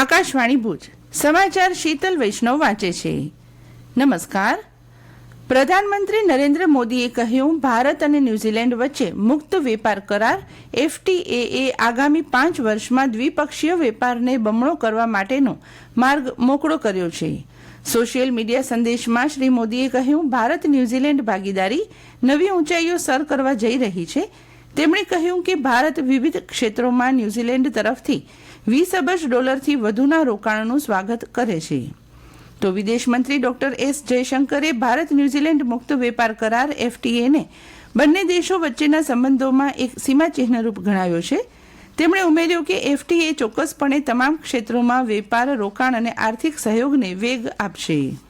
આકાશવાણી ભુજ. સમાચાર શીતલ વૈષ્ણવ વાંચે છે. નમસ્કાર. પ્રધાનમંત્રી નરેન્દ્ર મોદીએ કહ્યું, ભારત અને ન્યૂઝીલેન્ડ વચ્ચે મુક્ત વેપાર કરાર એફટીએએ આગામી પાંચ વર્ષમાં દ્વિપક્ષીય વેપારને બમણો કરવા માટેનો માર્ગ મોકળો કર્યો છે. સોશિયલ મીડિયા સંદેશમાં શ્રી મોદીએ કહ્યું, ભારત ન્યૂઝીલેન્ડ ભાગીદારી નવી ઊંચાઈઓ સર કરવા જઈ રહી છે. તેમણે કહ્યું કે ભારત વિવિધ ક્ષેત્રોમાં ન્યૂઝીલેન્ડ તરફથી વીસ અબજ ડોલરથી વધુના રોકાણનું સ્વાગત કરે છે. તો વિદેશ મંત્રી ડોક્ટર એસ જયશંકરે ભારત ન્યૂઝીલેન્ડ મુક્ત વેપાર કરાર એફટીએને બંને દેશો વચ્ચેના સંબંધોમાં એક સીમાચિહ્નરૂપ ગણાવ્યો છે. તેમણે ઉમેર્યું કે એફટીએ ચોક્કસપણે તમામ ક્ષેત્રોમાં વેપાર, રોકાણ અને આર્થિક સહયોગને વેગ આપશે.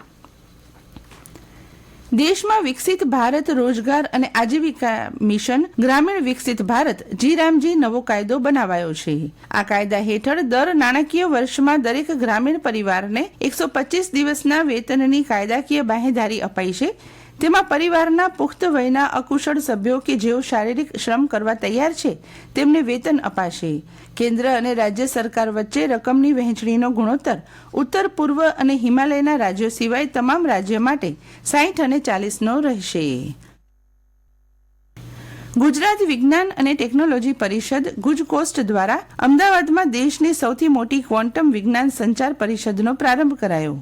દેશમાં વિકસિત ભારત રોજગાર અને આજીવિકા મિશન, ગ્રામીણ વિકસિત ભારત જી રામજી નવો કાયદો બનાવાયો છે. આ કાયદા હેઠળ દર નાણાકીય વર્ષમાં દરેક ગ્રામીણ પરિવારને એકસો દિવસના વેતનની કાયદાકીય બાહેધારી અપાઈ છે. તેમાં પરિવારના પુખ્ત વયના અકુશળ સભ્યો કે જેઓ શારીરિક શ્રમ કરવા તૈયાર છે, તેમને વેતન અપાશે. કેન્દ્ર અને રાજ્ય સરકાર વચ્ચે રકમની વહેંચણીનો ગુણોત્તર ઉત્તર, પૂર્વ અને હિમાલયના રાજ્યો સિવાય તમામ રાજ્ય માટે સાહીઠ અને ચાલીસનો રહેશે. ગુજરાત વિજ્ઞાન અને ટેકનોલોજી પરિષદ ગુજકોસ્ટ દ્વારા અમદાવાદમાં દેશની સૌથી મોટી ક્વોન્ટમ વિજ્ઞાન સંચાર પરિષદનો પ્રારંભ કરાયો.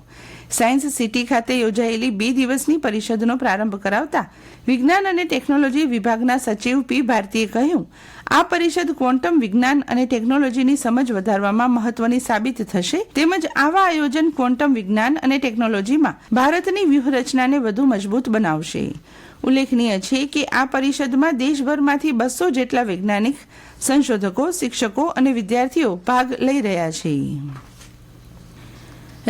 સાયન્સ સિટી ખાતે યોજાયેલી બે દિવસની પરિષદનો પ્રારંભ કરાવતા વિજ્ઞાન અને ટેકનોલોજી વિભાગના સચિવ પી ભારતીએ કહ્યું આ પરિષદ ક્વોન્ટમ વિજ્ઞાન અને ટેકનોલોજીની સમજ વધારવામાં મહત્વની સાબિત થશે. તેમજ આવા આયોજન ક્વોન્ટમ વિજ્ઞાન અને ટેકનોલોજીમાં ભારતની વ્યૂહરચનાને વધુ મજબૂત બનાવશે. ઉલ્લેખનીય છે કે આ પરિષદમાં દેશભરમાંથી બસો જેટલા વૈજ્ઞાનિક, સંશોધકો, શિક્ષકો અને વિદ્યાર્થીઓ ભાગ લઈ રહ્યા છે.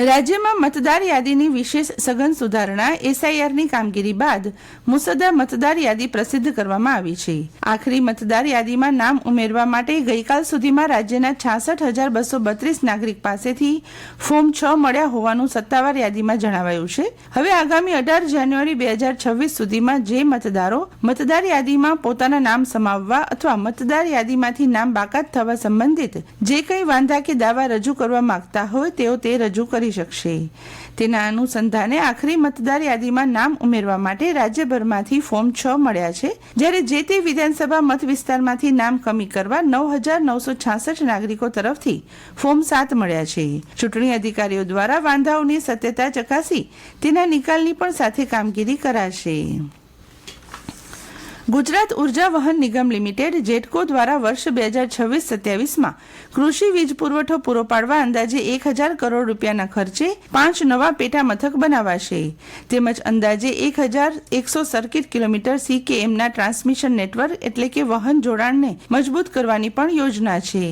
રાજ્યમાં મતદાર યાદીની વિશેષ સઘન સુધારણા એસઆઈઆરની કામગીરી બાદ મુસદ્દા મતદાર યાદી પ્રસિદ્ધ કરવામાં આવી છે. આખરી મતદાર યાદીમાં નામ ઉમેરવા માટે ગઈકાલ સુધીમાં રાજ્યના છાસઠ હજાર બસો બત્રીસ નાગરિક પાસેથી ફોર્મ છ મળ્યા હોવાનું સત્તાવાર યાદીમાં જણાવાયું છે. હવે આગામી અઢાર જાન્યુઆરી બે હજાર છવ્વીસ સુધીમાં જે મતદારો મતદાર યાદીમાં પોતાના નામ સમાવવા અથવા મતદાર યાદીમાંથી નામ બાકાત થવા સંબંધિત જે કંઈ વાંધા કે દાવા રજૂ કરવા માંગતા હોય તેઓ તે રજૂ કરી શકશે. તેના અનુસંધાને આખરી મતદાર યાદીમાં નામ ઉમેરવા માટે રાજ્યભરમાંથી ફોર્મ છ મળ્યા છે. જ્યારે જે તે વિધાનસભા મત વિસ્તારમાંથી નામ કમી કરવા નવ હજાર નવસો છાસઠ નાગરિકો તરફથી ફોર્મ સાત મળ્યા છે. ચૂંટણી અધિકારીઓ દ્વારા વાંધાઓની સત્યતા ચકાસી તેના નિકાલની પણ સાથે કામગીરી કરાશે. ગુજરાત ઊર્જા વહન નિગમ લિમિટેડ જેટકો દ્વારા વર્ષ બે હજાર છવ્વીસ સત્યાવીસમાં કૃષિ વીજ પુરવઠો પૂરો પાડવા અંદાજે એક હજાર કરોડ રૂપિયાના ખર્ચે પાંચ નવા પેટા મથક બનાવાશે. તેમજ અંદાજે એક હજાર એકસો સર્કિટ કિલોમીટર સીકેએમના ટ્રાન્સમિશન નેટવર્ક એટલે કે વહન જોડાણને મજબૂત કરવાની પણ યોજના છે.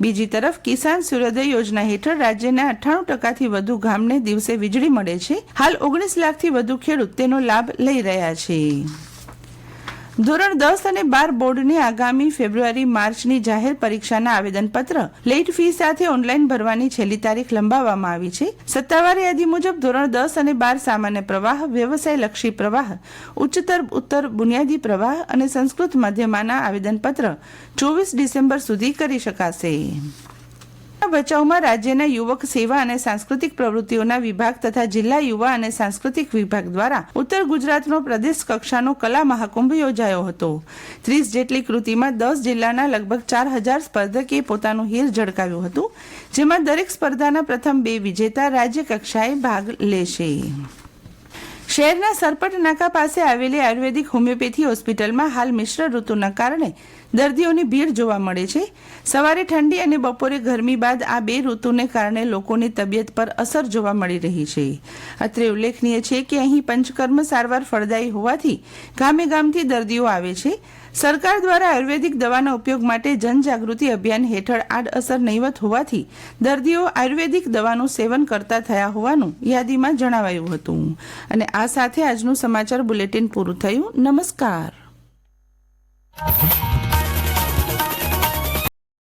બીજી તરફ કિસાન સૂર્યોદય યોજના હેઠળ રાજ્યના અઠ્ઠાણું ટકાથી વધુ ગામને દિવસે વીજળી મળે છે. હાલ ઓગણીસ લાખથી વધુ ખેડૂત તેનો લાભ લઈ રહ્યા છે. ધોરણ દસ અને બાર બોર્ડની આગામી ફેબ્રુઆરી માર્ચની જાહેર પરીક્ષાના આવેદનપત્ર, લેટ ફી સાથે ઓનલાઈન ભરવાની છેલ્લી તારીખ લંબાવવામાં આવી છે. સત્તાવાર યાદી મુજબ ધોરણ દસ અને બાર સામાન્ય પ્રવાહ વ્યવસાય લક્ષી પ્રવાહ, ઉચ્ચતર ઉત્તર બુનિયાદી પ્રવાહ અને સંસ્કૃત માધ્યમાના આવેદનપત્ર ચોવીસ ડિસેમ્બર સુધી કરી શકાશે. બચાવમાં રાજ્યના યુવક સેવા અને સાંસ્કૃતિક પ્રવૃત્તિઓના વિભાગ તથા જિલ્લા યુવા અને સાંસ્કૃતિક વિભાગ દ્વારા ઉત્તર ગુજરાતનો પ્રદેશ કક્ષાનો કલા મહાકુંભ યોજાયો હતો. ત્રીસ જેટલી કૃતિમાં દસ જિલ્લાના લગભગ ચાર હજાર સ્પર્ધકે પોતાનું હીર ઝળકાવ્યું હતું, જેમાં દરેક સ્પર્ધાના પ્રથમ બે વિજેતા રાજ્ય કક્ષાએ ભાગ લેશે. શહેરના સરપટ નાકા પાસે આવેલી આયુર્વેદિક હોમિયોપેથી હોસ્પિટલમાં હાલ મિશ્ર ઋતુના કારણે દર્દીઓની ભીડ જોવા મળે છે. સવારે ઠંડી અને બપોરે ગરમી બાદ આ બે ઋતુને કારણે લોકોની તબિયત પર અસર જોવા મળી રહી છે. અત્રે ઉલ્લેખનીય છે કે અહીં પંચકર્મ સારવાર ફળદાયી હોવાથી ગામે ગામથી દર્દીઓ આવે છે. સરકાર દ્વારા આયુર્વેદિક દવાના ઉપયોગ માટે જનજાગૃતિ અભિયાન હેઠળ આડઅસર નહીવત હોવાથી દર્દીઓ આયુર્વેદિક દવાનું સેવન કરતા થયા હોવાનું યાદીમાં જણાવાયું હતું. અને આ સાથે આજનું સમાચાર બુલેટિન પૂરું થયું. નમસ્કાર.